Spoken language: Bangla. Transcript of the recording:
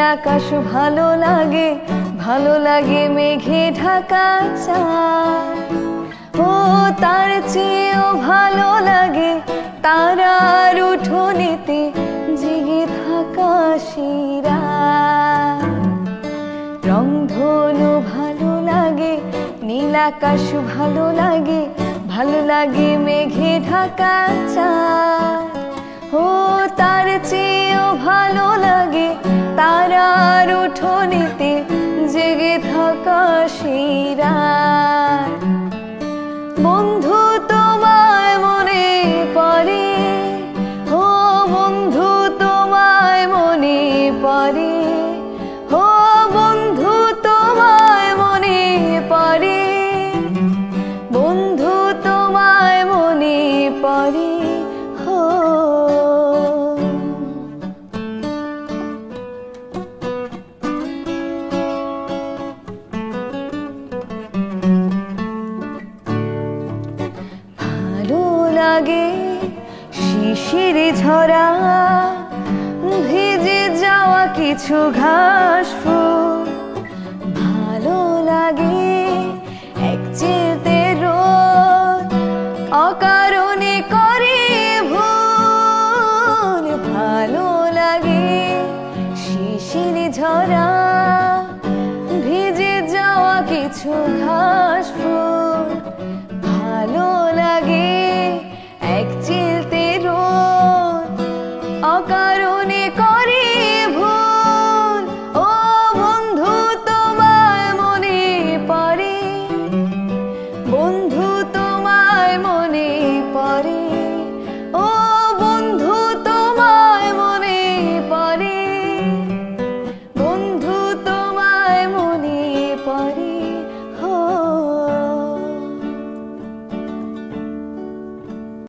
আকাশ ভালো লাগে ভালো লাগে মেঘে ঢাকা ও, তার চেয়েও ভালো লাগে তারার উঠোনেতে জেগে থাকা শিরা। রংধনু ভালো লাগে, নীল আকাশ ভালো লাগে ভালো লাগে মেঘে ঢাকা চাঁদ ও, তার চেয়েও পড়ে হো বন্ধু তোমায় মনে পড়ে বন্ধু তোমায় মনে হো। ভালো লাগে শিশির ঝরা। কিছু ঘাস ভালো লাগে এক চিলতে রোদ, অকারণে করে ভুল, ভালো লাগে শিশির ঝরা, ভিজে যাওয়া কিছু